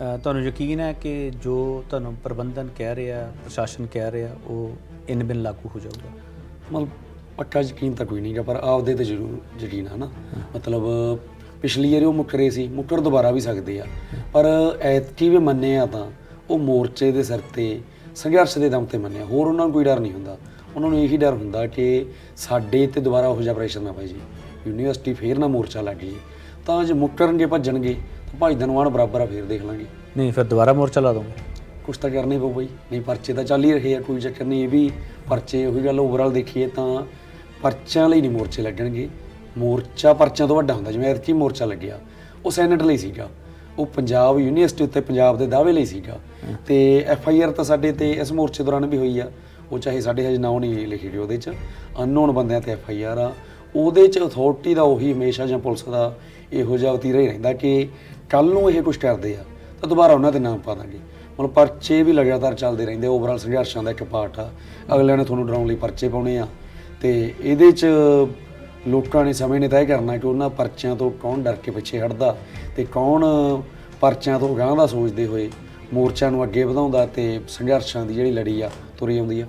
ਤੁਹਾਨੂੰ ਯਕੀਨ ਹੈ ਕਿ ਜੋ ਤੁਹਾਨੂੰ ਪ੍ਰਬੰਧਨ ਕਹਿ ਰਿਹਾ, ਪ੍ਰਸ਼ਾਸਨ ਕਹਿ ਰਿਹਾ, ਉਹ ਇਨ ਬਿਨ ਲਾਗੂ ਹੋ ਜਾਊਗਾ? ਮਤਲਬ ਪੱਕਾ ਯਕੀਨ ਤਾਂ ਕੋਈ ਨਹੀਂਗਾ, ਪਰ ਆਪਦੇ ਤੇ ਜ਼ਰੂਰ ਯਕੀਨ ਹੈ ਨਾ। ਮਤਲਬ ਪਿਛਲੀ ਵਾਰੀ ਉਹ ਮੁੱਕਰੇ ਸੀ, ਮੁੱਕਰ ਦੁਬਾਰਾ ਵੀ ਸਕਦੇ ਆ। ਪਰ ਐਤਕੀ ਵੀ ਮੰਨੇ ਆ ਤਾਂ ਉਹ ਮੋਰਚੇ ਦੇ ਸਿਰ ਤੇ, ਸੰਘਰਸ਼ ਦੇ ਦਮ ਤੇ ਮੰਨਿਆ ਹੋਰ ਉਹਨਾਂ ਨੂੰ ਕੋਈ ਡਰ ਨਹੀਂ ਹੁੰਦਾ। ਉਹਨਾਂ ਨੂੰ ਇਹੀ ਡਰ ਹੁੰਦਾ ਕਿ ਸਾਡੇ ਤੇ ਦੁਬਾਰਾ ਉਹ ਜਿਹਾ ਪ੍ਰੈਸ਼ਰ ਨਾ ਪੈ ਜੀ ਯੂਨੀਵਰਸਿਟੀ ਫੇਰ ਨਾ ਮੋਰਚਾ ਲੱਗ ਜੇ ਤਾਂ ਜੇ ਮੁੱਕਰਨਗੇ, ਭੱਜਣਗੇ ਭਾਈ ਧਨਵਾਨ ਬਰਾਬਰ ਆ ਫੇਰ ਦੇਖ ਲਾਂਗੇ। ਨਹੀਂ ਫਿਰ ਦੁਬਾਰਾ ਮੋਰਚਾ ਲਾ ਦੋਗੇ? ਕੁਛ ਤਾਂ ਕਰਨਾ ਹੀ ਪਊ ਬਈ। ਨਹੀਂ ਪਰਚੇ ਤਾਂ ਚੱਲ ਹੀ ਰਹੇ ਆ ਕੋਈ ਚੱਕਰ ਨਹੀਂ ਇਹ ਵੀ ਪਰਚੇ ਉਹੀ ਗੱਲ ਓਵਰਆਲ ਦੇਖੀਏ ਤਾਂ ਪਰਚਿਆਂ ਲਈ ਨਹੀਂ ਮੋਰਚੇ ਲੱਗਣਗੇ। ਮੋਰਚਾ ਪਰਚਿਆਂ ਤੋਂ ਵੱਡਾ ਹੁੰਦਾ ਜਿਵੇਂ ਐਤਕੀ ਮੋਰਚਾ ਲੱਗਿਆ ਉਹ ਸੈਨੇਟ ਲਈ ਸੀਗਾ। ਉਹ ਪੰਜਾਬ ਯੂਨੀਵਰਸਿਟੀ ਉੱਤੇ ਪੰਜਾਬ ਦੇ ਦਾਅਵੇ ਲਈ ਸੀਗਾ। ਤੇ ਐਫ ਆਈ ਆਰ ਤਾਂ ਸਾਡੇ ਤੇ ਇਸ ਮੋਰਚੇ ਦੌਰਾਨ ਵੀ ਹੋਈ ਆ। ਉਹ ਚਾਹੇ ਸਾਡੇ ਹਜੇ ਨਾਮ ਨਹੀਂ ਲਿਖੀ ਗਈ ਉਹਦੇ ਚ। ਅਨਨੋਨ ਬੰਦਿਆਂ ਤੇ ਐਫ ਆਈ ਆਰ ਆ। ਉਹਦੇ ਚ ਅਥਾਰਟੀ ਦਾ ਉਹੀ ਹਮੇਸ਼ਾ ਜਾਂ ਪੁਲਿਸ ਦਾ ਇਹੋ ਜਿਹਾ ਵਤੀਰਾ ਹੀ ਰਹਿੰਦਾ ਕਿ ਕੱਲ ਨੂੰ ਇਹ ਕੁਝ ਕਰਦੇ ਆ, ਤਾਂ ਦੁਬਾਰਾ ਉਹਨਾਂ ਦੇ ਨਾਮ ਪਾ ਦਾਂਗੇ। ਮਤਲਬ ਪਰਚੇ ਵੀ ਲਗਾਤਾਰ ਚੱਲਦੇ ਰਹਿੰਦੇ ਓਵਰਆਲ ਸੰਘਰਸ਼ਾਂ ਦਾ ਇੱਕ ਪਾਰਟ ਆ। ਅਗਲਿਆਂ ਨੇ ਤੁਹਾਨੂੰ ਡਰਾਉਣ ਲਈ ਪਰਚੇ ਪਾਉਣੇ ਆ। ਤੇ ਇਹਦੇ 'ਚ ਲੋਕਾਂ ਨੇ ਸਮੇਂ ਨੇ ਤੈਅ ਕਰਨਾ ਕਿ ਉਹਨਾਂ ਪਰਚਿਆਂ ਤੋਂ ਕੌਣ ਡਰ ਕੇ ਪਿੱਛੇ ਹਟਦਾ ਤੇ ਕੌਣ ਪਰਚਿਆਂ ਤੋਂ ਗਾਂਹ ਦਾ ਸੋਚਦੇ ਹੋਏ ਮੋਰਚਿਆਂ ਨੂੰ ਅੱਗੇ ਵਧਾਉਂਦਾ ਤੇ ਸੰਘਰਸ਼ਾਂ ਦੀ ਜਿਹੜੀ ਲੜੀ ਆ, ਤੁਰੀ ਆਉਂਦੀ ਆ।